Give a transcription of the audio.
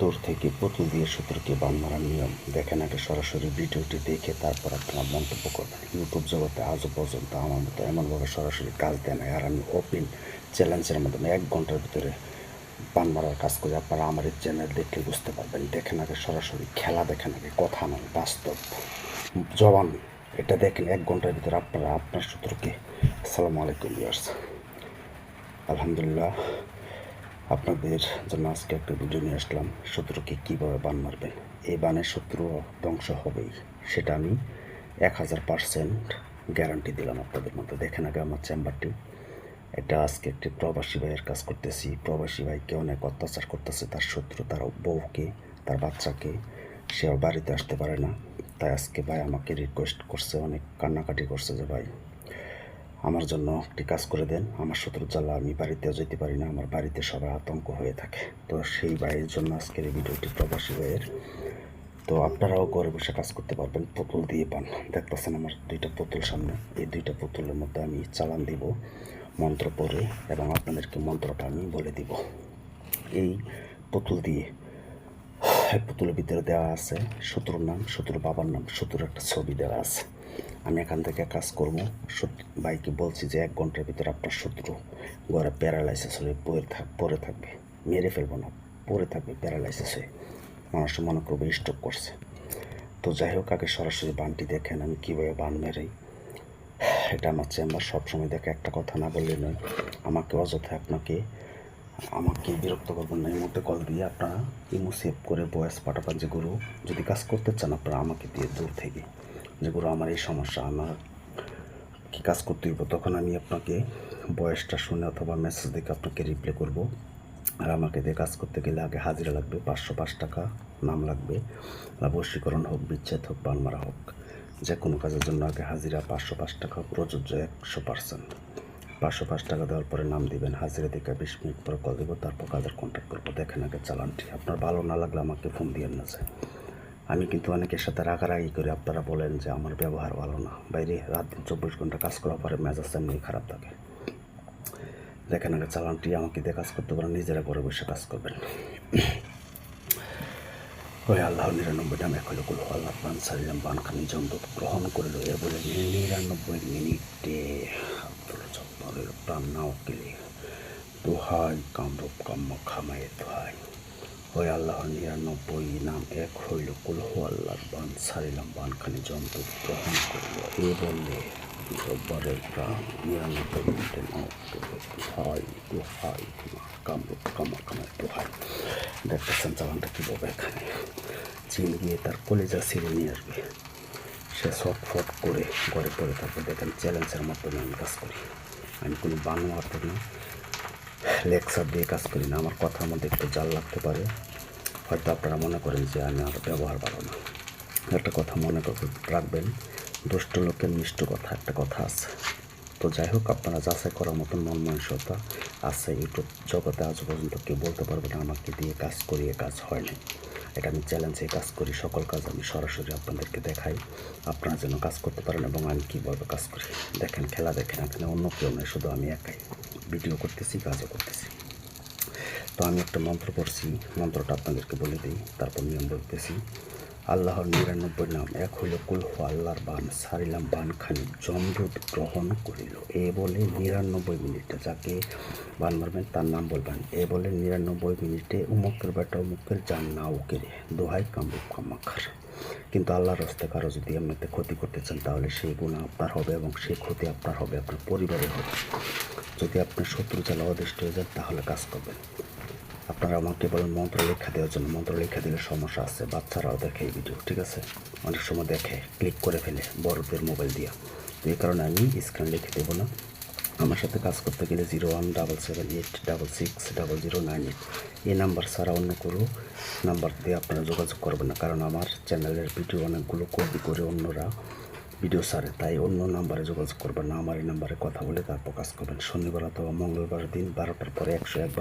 দূর থেকে পুতুল দিয়ে শত্রুকে বান মারার নিয়ম। দেখেন আগে সরাসরি ভিডিওটি দেখে তারপর আপনারা মন্তব্য করবেন। ইউটিউব জগতে আজও পর্যন্ত আমার মতো এমনভাবে সরাসরি কাজ দেয় না আর আমি ওপেন চ্যালেঞ্জের মাধ্যমে এক ঘণ্টার ভিতরে পান মারার কাজ করে। আপনারা আমার এই চ্যানেল দেখলে বুঝতে পারবেন। দেখেন আগে সরাসরি খেলা, দেখেন আগে কথা নয়, বাস্তব। জবান এটা দেখেন এক ঘণ্টার ভিতরে আপনারা আপনার শত্রুকে আসসালামু আলাইকুম ইয়ার্স আলহামদুলিল্লাহ। আপনাদের জন্য আজকে একটা ভিডিও নিয়ে আসলাম। শত্রুকে কীভাবে বান মারবেন? এই বানের শত্রু ধ্বংস হবেই, সেটা আমি এক হাজার পার্সেন্ট গ্যারান্টি দিলাম আপনাদের মধ্যে। দেখেন আগে আমার চেম্বারটি এটা আজকে একটি প্রবাসী ভাইয়ের কাজ করতেছি। প্রবাসী ভাইকে অনেক অত্যাচার করতেছে। তার শত্রু, তার বউকে, তার বাচ্চাকে সে বাড়িতে আসতে পারে না। তাই আজকে ভাই আমাকে রিকোয়েস্ট করছে, অনেক কান্নাকাটি করছে যে ভাই আমার জন্য একটি কাজ করে দেন। আমার শত্রু জ্বালা আমি বাড়িতেও যেতে পারি না। আমার বাড়িতে সবাই আতঙ্ক হয়ে থাকে। তো সেই বাড়ির জন্য আজকের এই ভিডিওটি প্রবাসী ভাইয়ের। তো আপনারাও ঘরে বসে কাজ করতে পারবেন। পুতুল দিয়ে পান। দেখতেছেন আমার দুইটা পুতুল সামনে। এই দুইটা পুতুলের মধ্যে আমি চালান দিব মন্ত্র পড়ে এবং আপনাদেরকে মন্ত্রটা আমি বলে দিব। এই পুতুল দিয়ে পুতুলের ভিতরে দেওয়া আছে শত্রুর নাম, শত্রুর বাবার নাম, শত্রুর একটা ছবি দেওয়া আছে। আমি এখান থেকে কাজ করব। ভাইকে বলছি যে এক ঘণ্টার ভিতরে আপনার শত্রু ঘরে প্যারালাইসিস হয়ে পড়ে থাক পরে থাকবে। মেরে ফেলব না পরে থাকবে প্যারালাইসিস হয়ে। মানুষ মনে করবে স্ট্রোক করছে। তো যাই হোক, আগে সরাসরি বানটি দেখেন আমি কীভাবে বান মেরাই এটা আমার চেম্বার সবসময় দেখে, একটা কথা না বললে নয়। আমাকে অযথা আপনাকে আমাকে বিরক্ত করবেন না। এই মধ্যে কল দিয়ে আপনারা ইমো সেভ করে বয়স পাঠাবেন যে গুরু, যদি কাজ করতে চান আপনারা আমাকে দিয়ে দূর থেকে। যে গুরু, আমার এই সমস্যা, আমার কী কাজ করতে হইব? তখন আমি আপনাকে বয়সটা শুনে অথবা মেসেজ দেখে আপনাকে রিপ্লাই করব। আর আমাকে দিয়ে কাজ করতে গেলে আগে হাজিরা লাগবে, পাঁচশো পাঁচ টাকা নাম লাগবে বশীকরণ হোক, বিচ্ছেদ হোক বান মারা হোক যে কোনো কাজের জন্য আগে হাজিরা পাঁচশো পাঁচ টাকা, প্রযোজ্য একশো পার্সেন্ট। পাঁচশো পাঁচ টাকা দেওয়ার পরে নাম দিবেন, হাজিরা দিকে বিশ মিনিট পরে কল দেবো, তারপর কাজের কন্ট্যাক্ট করব, দেখেন আগে চালানটি। আপনার ভালো না লাগলে আমাকে ফোন দিয়ে না যায় আমি কিন্তু অনেকের সাথে রাগারাগি করে, আপনারা বলেন যে আমার ব্যবহার ভালো না। বাইরে রাত দিন চব্বিশ ঘণ্টা কাজ করার পরে মেজাজ এমনি খারাপ থাকে। দেখেন আগে চালানটি আমাকে দিয়ে কাজ করতে পারেন নিজেরা ঘরে বসে কাজ করবেন। ওই আল্লাহ নিরানব্বই নামে হলো, কুল আল্লাহ পান সারিলাম বানখানি জমদূত, গ্রহণ করিল এ বলে নিরানব্বই মিনিটে। কেলে দোহাই কামরূপ কাম্য খামায়ে দোহাই ওই আল্লাহ নিরানব্বই নাম এক হইল কুল আল্লাহর বান সারিলাম বানখানি জমদূত গ্রহণ করিল এ বললে জব্বরের প্রাণ নিরানব্বই মিনিটে দোহাই দোহাই কামরূপ কাম্য খামায়ে দোহাই দেখতেছেন চালানটা কীভাবে এখানে চিন গিয়ে তার কলেজা ছিঁড়ে নিয়ে আসবে সে শট ফট করে ঘরে পড়ে থাকবে দেখেন চ্যালেঞ্জের মাধ্যমে আমি কাজ করি আমি কোনো বানোয়ার করি না, লেকচার দিয়ে কাজ করি না। আমার কথার মধ্যে একটু জাল লাগতে পারে। হয়তো আপনারা মনে করেন যে আমি আর ব্যবহার ভালো না। একটা কথা মনে রাখবেন, দুষ্ট লোকের মিষ্ট কথা একটা কথা আছে। তো যাই হোক, আপনারা যাচাই করার মতন মন মানসিকতা আছে। ইউটিউব জগতে আজ পর্যন্ত কেউ বলতে পারবে না আমাকে দিয়ে কাজ করিয়ে কাজ হয় হয়নি এটা আমি চ্যালেঞ্জে কাজ করি। সকল কাজ আমি সরাসরি আপনাদেরকে দেখাই। আপনারা যেন কাজ করতে পারেন এবং আমি কীভাবে কাজ করি। দেখেন, খেলা দেখেন, এখানে অন্য কেউ নেই, শুধু আমি একাই ভিডিও করতেছি, কাজও করতেছি। তো আমি একটা মন্ত্র পড়ছি, মন্ত্রটা আপনাদেরকে বলে দিই, তারপর নিয়ম বলতেছি। আল্লাহর নিরানব্বই নাম এক হইল কুলহ আল্লাহর বান সারিলাম বান খানি জমরুদ গ্রহণ করিল। এ বলে নিরানব্বই মিনিটে যাকে বান মারবেন তার নাম বলবেন। এ বলে নিরানব্বই মিনিটে উমুকের বেটা উমুকের যান না উকেরে দোহাই কামরূপ কামাখার। কিন্তু আল্লাহর রাস্তে কারও যদি এমনিতে ক্ষতি করতে চান, তাহলে সেই গুণ আপনার হবে এবং সেই ক্ষতি আপনার হবে, আপনার পরিবারের হবে। যদি আপনি শত্রু জ্বালা অদৃষ্ট হয়ে যান, তাহলে কাজ করবেন। আপনারা আমাকে বলেন, মন্ত্র লেখা দেওয়ার জন্য, মন্ত্র লেখা দিলে সমস্যা আছে, বাচ্চারাও দেখে এই ভিডিও ঠিক আছে? অনেক সময় দেখে ক্লিক করে ফেলে, বড়দের মোবাইল দিয়ে। তো এই কারণে আমি স্ক্রিন লিখে দেবো না। আমার সাথে কাজ করতে গেলে zero one double seven eight double six double zero nine eight এই নাম্বার ছাড়া অন্য কোনো নাম্বার দিয়ে আপনারা যোগাযোগ করবেন না, কারণ আমার চ্যানেলের ভিডিও অনেকগুলো কপি করে অন্যরা ভিডিও ছাড়ে, তাই অন্য নাম্বারে যোগাযোগ করবেন না। আমার এই নাম্বারে কথা বলে তারপর কাজ করবেন। শনিবার অথবা মঙ্গলবার দিন বারোটার পরে একশো একবার